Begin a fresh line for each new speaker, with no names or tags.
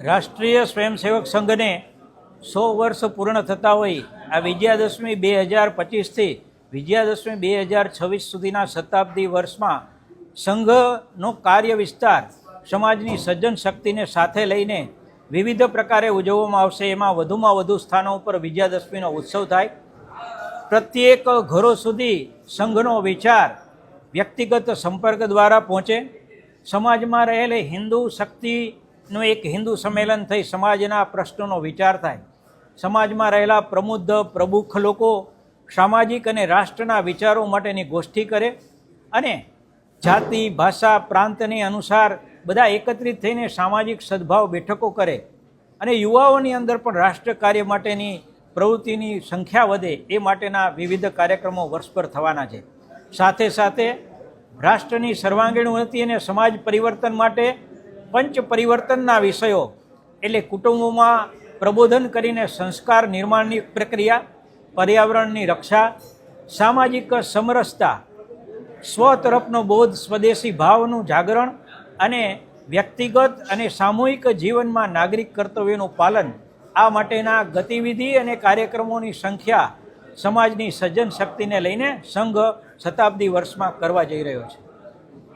રાષ્ટ્રીય સ્વયંસેવક સંઘને સો વર્ષ પૂર્ણ થતા હોય આ વિજયાદશમી બે હજાર પચીસથી વિજયાદશમી બે હજાર છવ્વીસ સુધીના શતાબ્દી વર્ષમાં સંઘનો કાર્ય વિસ્તાર સમાજની સજ્જન શક્તિને સાથે લઈને વિવિધ પ્રકારે ઉજવવામાં આવશે. એમાં વધુમાં વધુ સ્થાનો ઉપર વિજયાદશમીનો ઉત્સવ થાય. પ્રત્યેક ઘરો સુધી સંઘનો વિચાર વ્યક્તિગત સંપર્ક દ્વારા પહોંચે. સમાજમાં રહેલી હિન્દુ શક્તિનું એક હિન્દુ સંમેલન થઈ, સમાજના પ્રશ્નોનો વિચાર થાય. સમાજમાં રહેલા પ્રબુદ્ધ પ્રબુખ લોકો સામાજિક અને રાષ્ટ્રના વિચારો માટેની ગોષ્ઠી કરે અને જાતિ, ભાષા, પ્રાંતની અનુસાર બધા એકત્રિત થઈને સામાજિક સદભાવ બેઠકો કરે અને યુવાઓની અંદર પણ રાષ્ટ્ર કાર્ય માટેની પ્રવૃત્તિની સંખ્યા વધે એ માટેના વિવિધ કાર્યક્રમો વર્ષભર થવાના છે. સાથે સાથે રાષ્ટ્રની સર્વાંગીણ ઉન્નતિ અને સમાજ પરિવર્તન માટે પંચ પરિવર્તનના વિષયો, એટલે કુટુંબોમાં પ્રબોધન કરીને સંસ્કાર નિર્માણની પ્રક્રિયા, પર્યાવરણની રક્ષા, સામાજિક સમરસતા, સ્વ તરફનો બોધ સ્વદેશી ભાવનું જાગરણ અને વ્યક્તિગત અને સામૂહિક જીવનમાં નાગરિક કર્તવ્યનું પાલન, આ માટેના ગતિવિધિ અને કાર્યક્રમોની સંખ્યા સમાજની સજ્જન શક્તિને લઈને સંઘ શતાબ્દી વર્ષમાં કરવા જઈ રહ્યો છે.